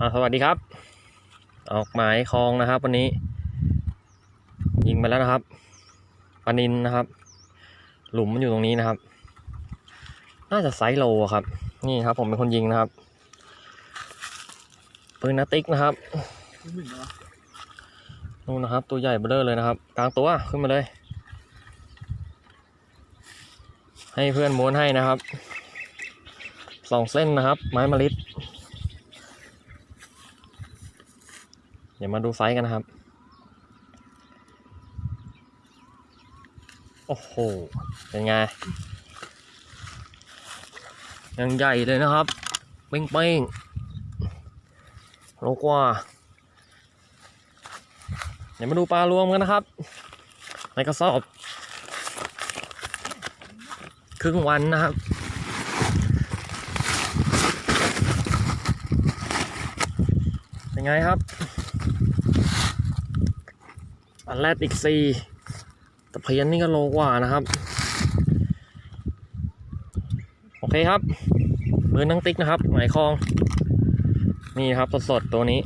อ่าสวัสดีครับ ออกหมายคลองนะครับวันนี้ ยิงไปแล้วนะครับปานินนะครับ หลุมมันอยู่ตรงนี้นะครับ น่าจะไซส์โลครับ นี่ครับ ผมเป็นคนยิงนะครับปืนนาติกนะครับนู่นนะครับ ตัวใหญ่เบ้อเร่อเลยนะครับ กลางตัวขึ้นมาเลย ให้เพื่อนม้วนให้นะครับสองเส้นนะครับ ไม้มะลิด เดี๋ยวมาดูไซส์กันนะครับ โอ้โห เป็นไง ยังใหญ่เลยนะครับ เป้งเป้งโลกว่า เดี๋ยวมาดูปลารวมกันนะครับ ในกระสอบ ครึ่งวันนะครับ เป็นไงครับ อันแรกอีกสี่ตะเพียนนี่ก็โลกว่านะครับ โอเคครับมือนังติ๊กนะครับ หมายคลอง นี่ครับสดๆตัวนี้